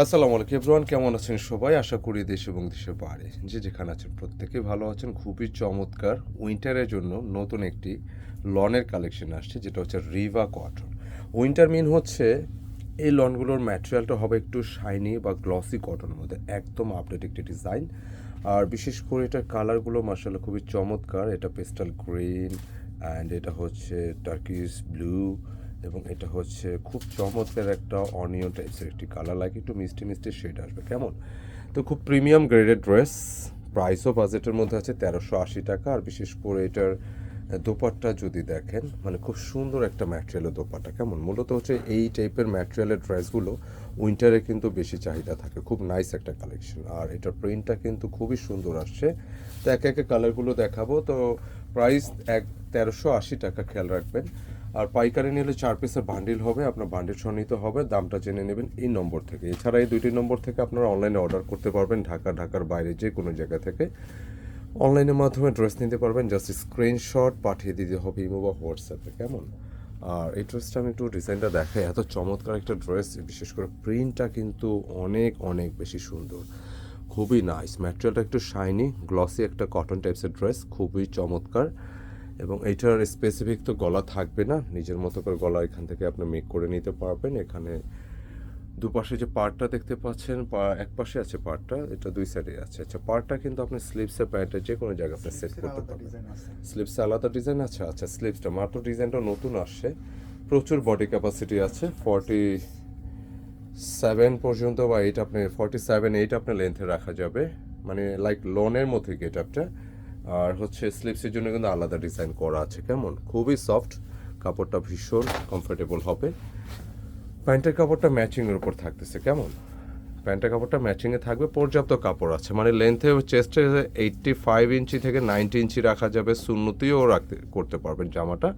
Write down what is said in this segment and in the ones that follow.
আসসালামু আলাইকুম এভরিওয়ান, কেমন আছেন সবাই? আশা করি দেশ এবং দেশের বাইরে যে যেখানে আছেন, প্রত্যেকে ভালো আছেন। খুবই চমৎকার উইন্টারের জন্য নতুন একটি লনের কালেকশন আসছে, যেটা হচ্ছে রিভা কটন উইন্টার মিন হচ্ছে এই লনগুলোর ম্যাটেরিয়ালটা হবে একটু শাইনি বা গ্লসি কটনের মধ্যে, একদম আপডেট একটি ডিজাইন আর বিশেষ করে এটার কালারগুলো মার্শাল্লাহ খুবই চমৎকার। এটা পেস্টাল গ্রিন অ্যান্ড এটা হচ্ছে টার্কিস ব্লু এবং এটা হচ্ছে খুব চমৎকার একটা অনিয়ন টাইপসের একটি কালার লাগে একটু মিষ্টি মিষ্টি শেড আসবে। কেমন? তো খুব প্রিমিয়াম গ্রেডেড ড্রেস প্রাইসও বাজেটের মধ্যে আছে তেরোশো আশি টাকা। আর বিশেষ করে এটার দোপাট্টা যদি দেখেন মানে খুব সুন্দর একটা ম্যাটেরিয়ালের দোপাট্টা। কেমন? মূলত হচ্ছে এই টাইপের ম্যাটেরিয়ালের ড্রেসগুলো উইন্টারে কিন্তু বেশি চাহিদা থাকে। খুব নাইস একটা কালেকশন আর এটার প্রিন্টটা কিন্তু খুবই সুন্দর আসছে। তো একে একে কালারগুলো দেখাবো। তো প্রাইস এক তেরোশো আশি টাকা, খেয়াল রাখবেন। আর পাইকারি নিলে চার পিসের বান্ডিল হবে, আপনার বান্ডিল সহ নিতে হবে, দামটা জেনে নেবেন এই নম্বর থেকে। এছাড়া এই দুইটি নম্বর থেকে আপনারা অনলাইনে অর্ডার করতে পারবেন, ঢাকা, ঢাকার বাইরে যে কোনো জায়গা থেকে। অনলাইনের মাধ্যমে ড্রেস নিতে পারবেন জাস্ট স্ক্রিনশট পাঠিয়ে দিতে হবে ইমো বা হোয়াটসঅ্যাপে কেমন? আর এই ড্রেসটা আমি একটু ডিজাইনটা দেখাই, এত চমৎকার একটা ড্রেস বিশেষ করে প্রিন্টটা কিন্তু অনেক অনেক বেশি সুন্দর। খুবই নাইস ম্যাটেরিয়ালটা একটু শাইনি গ্লসি একটা কটন টাইপসের ড্রেস খুবই চমৎকার। এবং এইটার স্পেসিফিক তো গলা থাকবে না। নিজের মতো করে গলা এখান থেকে আপনি মেক করে নিতে পারবেন। এখানে দুপাশে যে পার্টটা দেখতে পাচ্ছেন এক পাশে আছে পার্টটা এটা দুই সাইডে আছে। আচ্ছা পার্টটা কিন্তু আপনি স্লিপসে প্যান্টে যে কোনো জায়গায় আপনি সেট করতে পারবেন। স্লিপসে আলাদা ডিজাইন আছে? আচ্ছা স্লিপসটা মাত্র ডিজাইনটা নতুন আসছে। প্রচুর বডি ক্যাপাসিটি আছে। ফর্টি সেভেন পর্যন্ত বা এইট আপনি ফর্টি সেভেন এইট আপনার লেন্থে রাখা যাবে। মানে লাইক লোনের মধ্যে গেট আপটা আর হচ্ছে স্লিপসের জন্য কিন্তু আলাদা ডিজাইন করা আছে, কেমন? খুবই সফট কাপড়টা ভীষণ কমফোর্টেবল হবে। প্যান্টের কাপড়টা ম্যাচিংয়ের উপর থাকতেছে, কেমন? প্যান্টের কাপড়টা ম্যাচিংয়ে থাকবে, পর্যাপ্ত কাপড় আছে। মানে লেন্থে চেস্টে এইটটি ফাইভ ইঞ্চি থেকে নাইনটি ইঞ্চি রাখা যাবে শূন্যতিও রাখতে, করতে পারবেন জামাটা।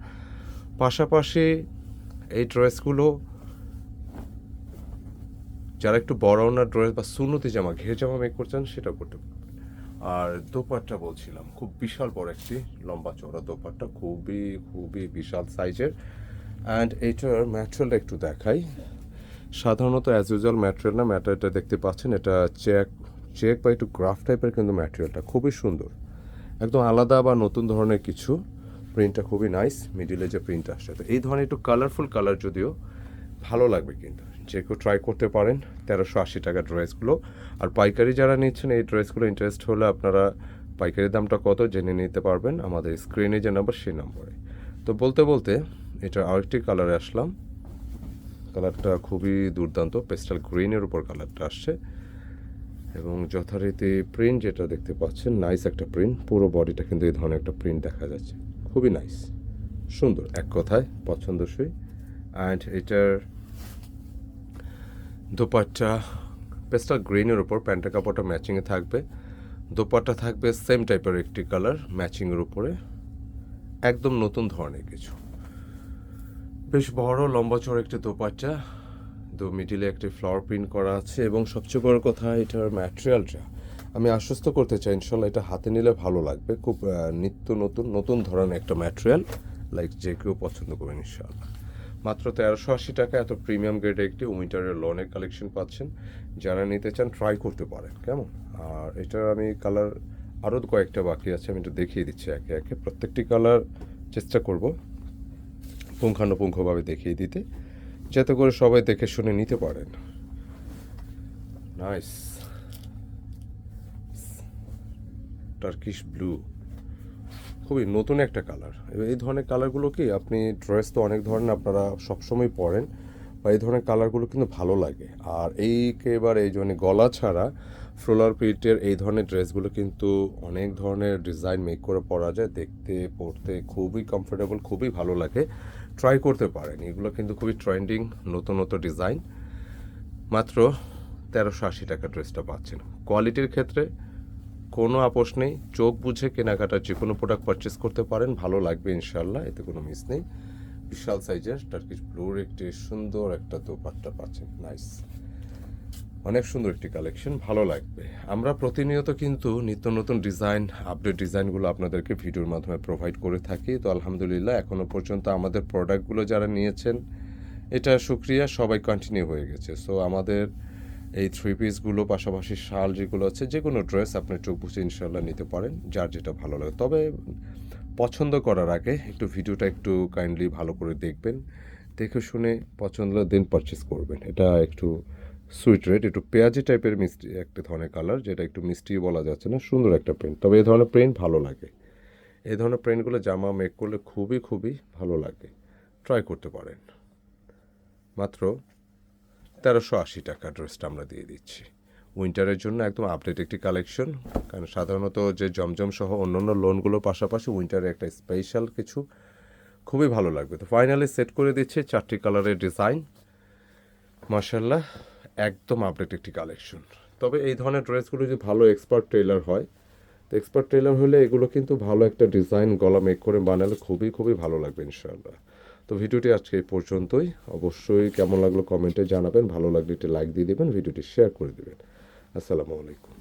পাশাপাশি এই ড্রেসগুলো যারা একটু বড় ওনার ড্রেস বা সুন্নতি জামা, ঘের জামা মেক করছেন, সেটাও করতে পারবেন। আর দোপাট্টা বলছিলাম। খুব বিশাল বড় একটি লম্বা চওড়া দোপাট্টা, খুবই খুবই বিশাল সাইজের। অ্যান্ড এইটার ম্যাটেরিয়ালটা একটু দেখাই। সাধারণত অ্যাজ ইউজুয়াল ম্যাটেরিয়াল না ম্যাটেরিয়ালটা দেখতে পাচ্ছেন, এটা চেক চেক বা একটু গ্রাফ টাইপের কিন্তু ম্যাটেরিয়ালটা খুবই সুন্দর। একদম আলাদা বা নতুন ধরনের কিছু। প্রিন্টটা খুবই নাইস মিডিলে যে প্রিন্ট আসছে, তো এই ধরনের একটু কালারফুল কালার যদিও, ভালো লাগবে কিন্তু। যে কেউ ট্রাই করতে পারেন, তেরোশো আশি টাকার ড্রেসগুলো আর পাইকারি যারা নিচ্ছেন, এই ড্রেসগুলো ইন্টারেস্ট হলে আপনারা পাইকারি দামটা কত জেনে নিতে পারবেন আমাদের স্ক্রিনে যে নাম্বার সেই নম্বরে তো বলতে বলতে এটা আরেকটি কালারে আসলাম। কালারটা খুবই দুর্দান্ত পেস্টাল গ্রিনের উপর কালারটা আসছে। এবং যথারীতি প্রিন্ট যেটা দেখতে পাচ্ছেন নাইস একটা প্রিন্ট পুরো বডিটা কিন্তু এই ধরনের একটা প্রিন্ট দেখা যাচ্ছে। খুবই নাইস সুন্দর, এক কথায় পছন্দসই। অ্যান্ড এটার দোপাট্টা, পেস্টাল গ্রিনের উপর প্যান্টের কাপড়টা ম্যাচিংয়ে থাকবে। দোপাট্টা থাকবে সেম টাইপের একটি কালার ম্যাচিংয়ের উপরে। একদম নতুন ধরনের কিছু। বেশ বড়, লম্বা চড় একটি দোপাট্টা। দু মিডিলে একটি ফ্লাওয়ার প্রিন্ট করা আছে এবং সবচেয়ে বড় কথা, এটার ম্যাটেরিয়ালটা। আমি আশ্বস্ত করতে চাই, ইনশাল্লাহ এটা হাতে নিলে ভালো লাগবে। খুব নিত্য নতুন নতুন ধরনের একটা ম্যাটেরিয়াল, লাইক যে কেউ পছন্দ করবেন, ইনশাল্লাহ। মাত্র তেরোশো আশি টাকা এত প্রিমিয়াম গ্রেডে একটি উইন্টারের লনের কালেকশন পাচ্ছেন। যারা নিতে চান ট্রাই করতে পারেন, কেমন? আর এটার আমি কালার আরও কয়েকটা বাকি আছে, আমি একটু দেখিয়ে দিচ্ছি একে একে। প্রত্যেকটি কালার চেষ্টা করব পুঙ্খানুপুঙ্খভাবে দেখিয়ে দিতে, যাতে করে সবাই দেখে শুনে নিতে পারেন। নাইস টার্কিশ ব্লু খুবই নতুন একটা কালার এই ধরনের কালারগুলো কি, আপনি ড্রেস তো অনেক ধরনের আপনারা সবসময় পরেন, বা এই ধরনের কালারগুলো কিন্তু ভালো লাগে। আর এই এবার এই জন্য গলা ছাড়া ফ্লোলার প্রিন্টের এই ধরনের ড্রেসগুলো কিন্তু অনেক ধরনের ডিজাইন মেক করে পরা যায়, দেখতে, পরতে খুবই কমফোর্টেবল খুবই ভালো লাগে। ট্রাই করতে পারেন, এগুলো কিন্তু খুবই ট্রেন্ডিং নতুন নতুন ডিজাইন মাত্র তেরোশো আশি টাকা ড্রেসটা পাচ্ছেন। কোয়ালিটির ক্ষেত্রে কোনো আপোষ নেই। চোখ বুঝে কেনাকাটার যে কোনো প্রোডাক্ট পারচেস করতে পারেন। ভালো লাগবে ইনশাল্লাহ এতে কোনো মিস নেই। বিশাল সাইজের টার্কিশ ব্লুর একটি সুন্দর একটা দোপাট্টা পাচ্ছেন। নাইস অনেক সুন্দর একটি কালেকশন ভালো লাগবে। আমরা প্রতিনিয়ত কিন্তু নিত্য নতুন ডিজাইন আপডেট ডিজাইনগুলো আপনাদেরকে ভিডিওর মাধ্যমে প্রোভাইড করে থাকি। তো আলহামদুলিল্লাহ এখনও পর্যন্ত আমাদের প্রোডাক্টগুলো যারা নিয়েছেন, এটা সুক্রিয়া সবাই কন্টিনিউ হয়ে গেছে। সো আমাদের এই থ্রি পিসগুলো পাশাপাশি শাল যেগুলো আছে যে কোনো ড্রেস আপনি চোখ বুঝে ইনশাল্লাহ নিতে পারেন, যার যেটা ভালো লাগে। তবে পছন্দ করার আগে একটু ভিডিওটা একটু কাইন্ডলি ভালো করে দেখবেন, দেখে শুনে পছন্দ দেন পারচেস করবেন। এটা একটু সুইট রেড একটু পেঁয়াজি টাইপের মিষ্টি, একটা ধরনের কালার যেটা একটু মিষ্টি বলা যাচ্ছে না, সুন্দর একটা প্রিন্ট তবে এই ধরনের প্রিন্ট ভালো লাগে। এই ধরনের প্রিন্টগুলো জামা মেক করলে খুবই খুবই ভালো লাগে। ট্রাই করতে পারেন। মাত্র তেরোশো আশি টাকা ড্রেসটা আমরা দিয়ে দিচ্ছি। উইন্টারের জন্য একদম আপডেট একটি কালেকশন কারণ সাধারণত যে জমজম সহ অন্যান্য লোনগুলোর পাশাপাশি উইন্টারে একটা স্পেশাল কিছু খুবই ভালো লাগবে। তো ফাইনালি সেট করে দিচ্ছে চারটি কালারের ডিজাইন মার্শাল্লাহ একদম আপডেট একটি কালেকশন তবে এই ধরনের ড্রেসগুলো যদি ভালো এক্সপার্ট টেলার হয়, তো এক্সপার্ট টেলার হলে এগুলো কিন্তু ভালো একটা ডিজাইন গলা মেক করে বানালে খুবই খুবই ভালো লাগবে ইনশাআল্লাহ। তো ভিডিওটি আজকে এই পর্যন্তই। অবশ্যই কেমন লাগল কমেন্টে জানাবেন, ভালো লাগলে একটি লাইক দিয়ে দেবেন, ভিডিওটি শেয়ার করে দেবেন। আসসালামু আলাইকুম।